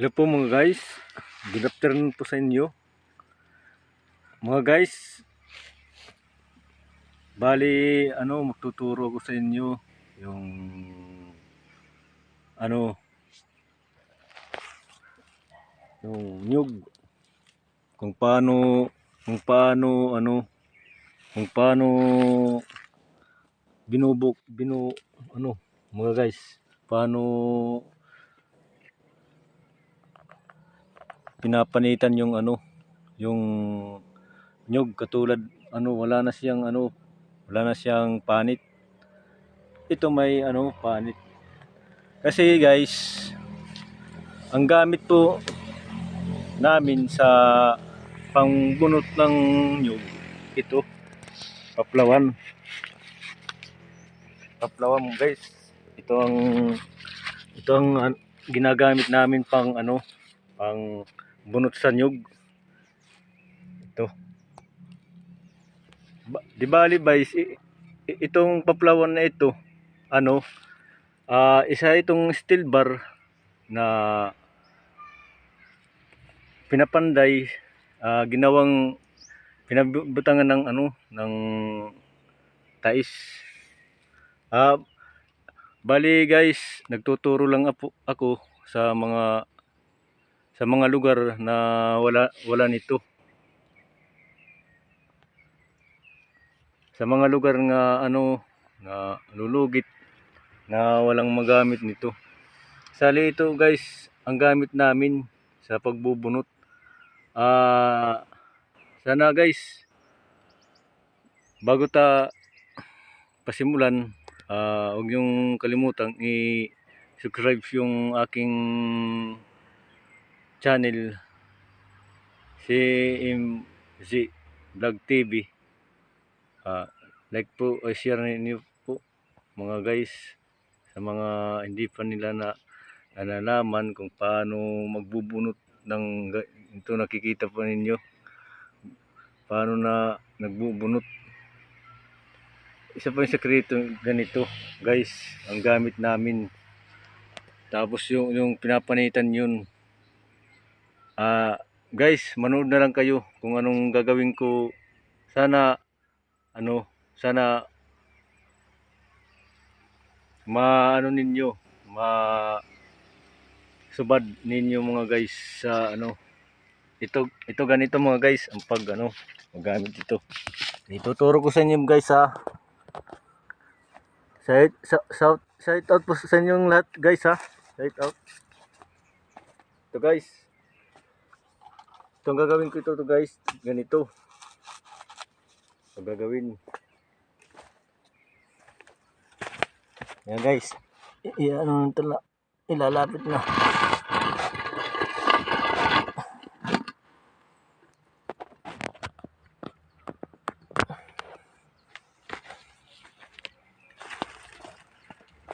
Hello po mga guys. Good afternoon po sa inyo. Mga guys, bali ano magtuturo ako sa inyo yung ano yung nyug kung paano kung paano ano kung paano binubuk binu ano mga guys paano pinapanitan yung ano yung nyug katulad ano wala na siyang ano wala na siyang panit. Ito may ano panit. Kasi guys ang gamit po namin sa pangbunot ng nyug ito paplawan. Paplawan guys. Ito ang ito ang an- ginagamit namin pang ano pang bunot sa nyug. Ito. Ba, di bali guys itong paplawan na ito ano ah isa itong steel bar na pinapanday ah, ginawang pinabutangan ng ano ng tais. Ah bali guys nagtuturo lang ako sa mga sa mga lugar na wala wala nito. Sa mga lugar nga ano na lulugit na walang magamit nito. Sali ito guys ang gamit namin sa pagbubunot. Ah sana guys bago ta pasimulan ah huwag yung kalimutang i-subscribe yung aking channel CMZ Vlog TV Ah, like po o share niyo po mga guys sa mga hindi pa nila na nalalaman kung paano magbubunot ng ito nakikita pa ninyo. Paano na nagbubunot. Isa pa yung sekreto ganito guys ang gamit namin. Tapos yung yung pinapanitan yun ah guys manood na lang kayo kung anong gagawin ko. Sana ano sana ma ano ninyo ma subad ninyo mga guys sa ano ito ito ganito mga guys ang pag ano magamit ito. Ituturo ko sa inyo guys ha. Shout shout shout out po sa inyong lahat guys ha. Shout out. Ito guys itong gagawin ko ito to guys ganito. Ito gagawin. Yan guys. I- i- ano tala ilalapit na.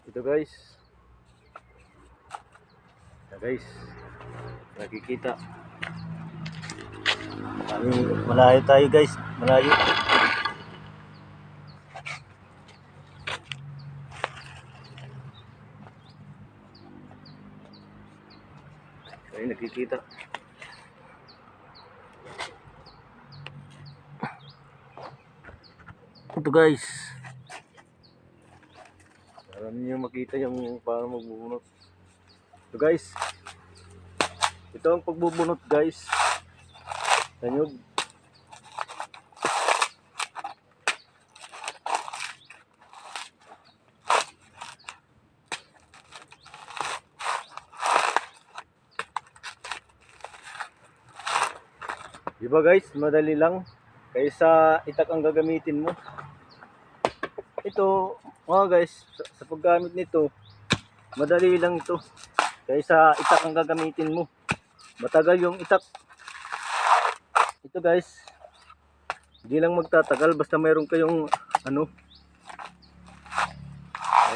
Ito guys. Ito guys. Nakikita. Kami, malayo tayo guys. Malayo. Ay nakikita. Ito guys. Para ninyo makita yung paano magbubunot. Ito guys. Ito ang pagbubunot guys sa nyug Di ba guys, madali lang. Kaysa itak ang gagamitin mo. Ito, mga guys, sa, sa paggamit nito, madali lang ito. Kaysa itak ang gagamitin mo. Matagal yung itak. Ito guys, hindi lang magtatagal basta mayroon kayong ano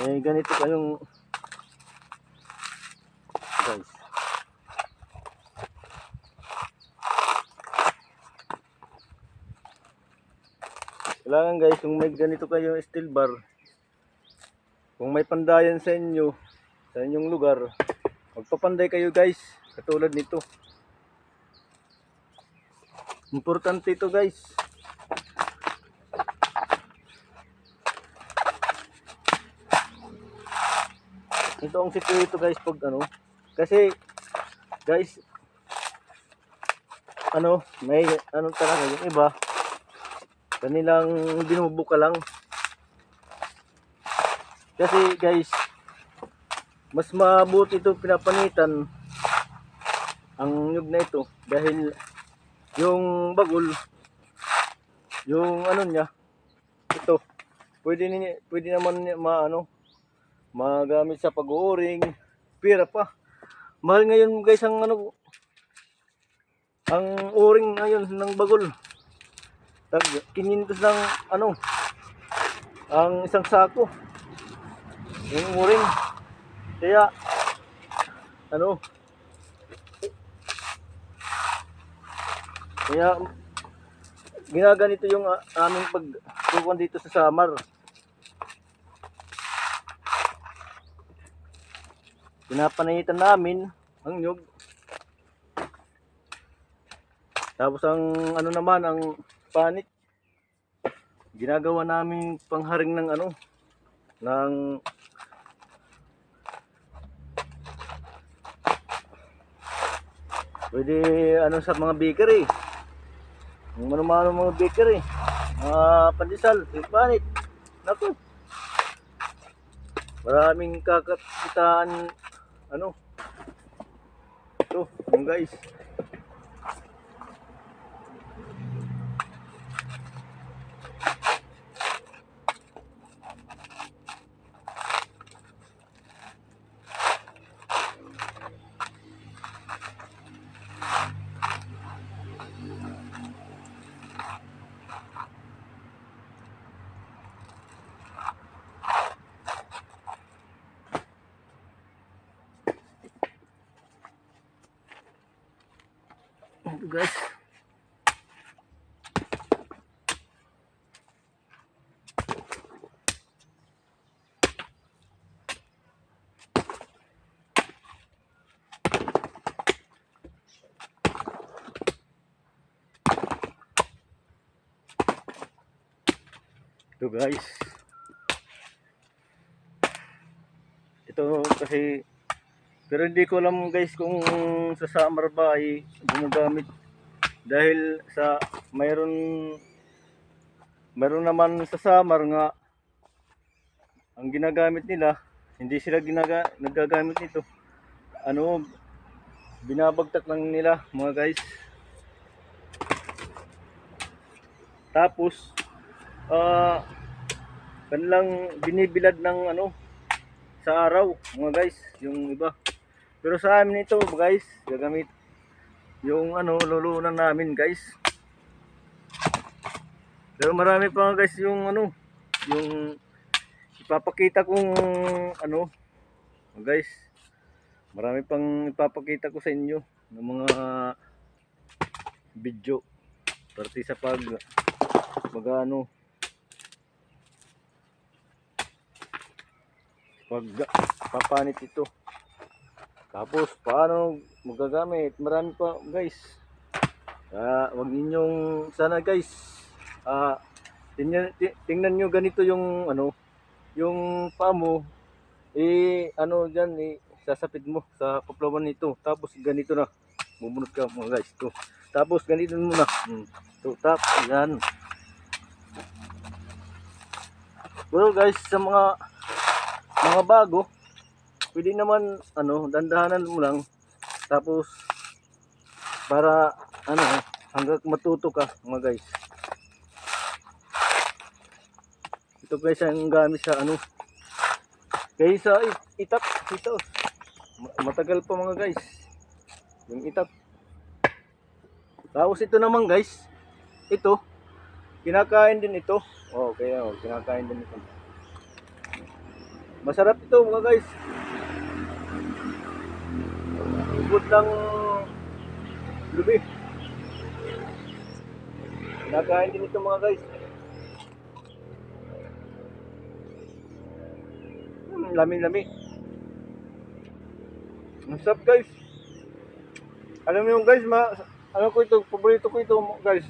eh ganito kayong guys Kailangan guys, kung may ganito kayo steel bar, kung may pandayan sa inyo, sa inyong lugar, magpapanday kayo guys. Katulad nito. Importante ito guys. Ito ang sikreto guys pag ano. Kasi guys ano, may ano talaga yung iba kanilang binubuka lang. Kasi guys, mas mabuti ito pinapanitan ang nyug na ito dahil yung bagol yung ano niya ito pwede ni pwede naman maano magamit sa pag-uuring pira pa. Mahal ngayon guys ang ano ang uring ngayon ng bagol tag 500 ng ano ang isang sako yung uring kaya ano kaya ginaganito yung ah, aming pagkukuhan dito sa Samar. Pinapanitan namin ang nyug. Tapos ang ano naman ang panit. Ginagawa namin pangharing ng ano ng pwede ano sa mga bakery yung ano mga bakery mga pandesal yung panit. Naku. Maraming kakakitaan ano. Ito yung guys ito guys ito guys ito kasi pero hindi ko alam guys kung sa summer ba ay gumagamit. Dahil sa mayroon mayroon naman sa summer nga ang ginagamit nila. Hindi sila ginaga, nagagamit nito. Ano binabagtak lang nila mga guys. Tapos ah kanilang binibilad ng ano sa araw mga guys yung iba pero sa amin ito guys gagamit yung ano lulunan namin guys. Pero marami pa guys yung ano yung ipapakita kong ano guys. Marami pang ipapakita ko sa inyo ng mga video. Parte sa pag mag ano pag papanit ito tapos paano magagamit? Marami pa guys. Ah wag ninyong sana guys ah tingnan, ti- tingnan nyo ganito yung ano yung paa mo eh ano diyan eh sasapid mo sa paplawan nito. Tapos ganito na. Bumunot ka mga guys to. Tapos ganito mo na. Hmm. to tap yan. Well guys sa mga mga bago pwede naman ano dandahanan mo lang. Tapos para ano hanggang matuto ka mga guys. Ito guys ang gamit sa ano kaya sa it- itap ito. Ma- matagal pa mga guys. Yung itap. Tapos ito naman guys. Ito. Kinakain din ito. Oh kaya oh, kinakain din ito. Masarap ito mga guys Ibot ng lubi. Kinakain din ito mga guys. Hmm, lami-lami. Ang guys. Alam yung guys, ma ano ko ito, paborito ko ito guys.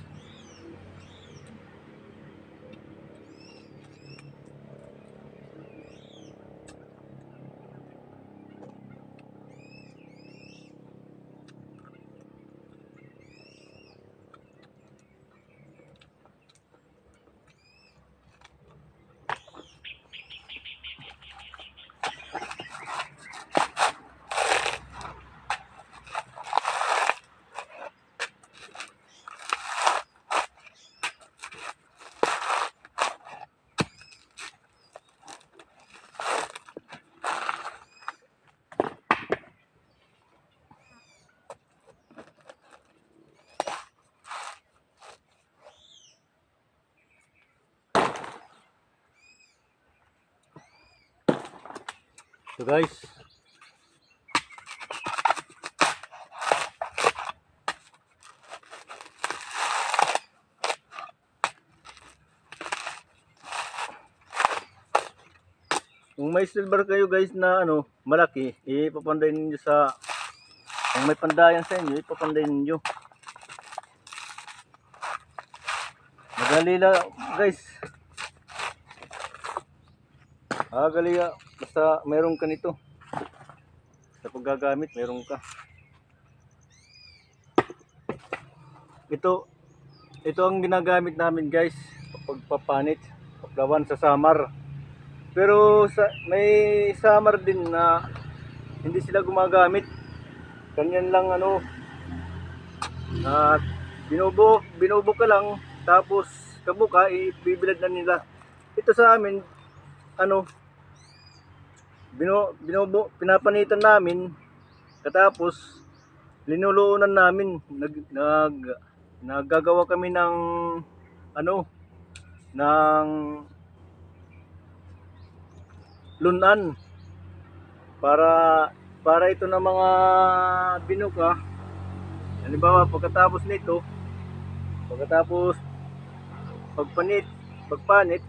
So guys, kung may silver kayo guys na ano, malaki, ipapanday ninyo sa kung may pandayan sa inyo, ipapanday ninyo. Madali lang guys. Ah, gali ah. Basta meron ka nito. Sa paggagamit, meron ka. Ito, ito ang ginagamit namin guys. Pagpapanit, paplawan sa samar. Pero sa, may samar din na hindi sila gumagamit. Kanyan lang ano, na binubo, binubo ka lang, tapos kabuka, ibibilad na nila. Ito sa amin, ano, bino, binubo, pinapanitan namin, katapos, linuluunan namin, nag, nag, naggagawa kami ng, ano, ng lunan, para, para ito ng mga binuka, halimbawa, pagkatapos nito, pagkatapos, pagpanit, pagpanit,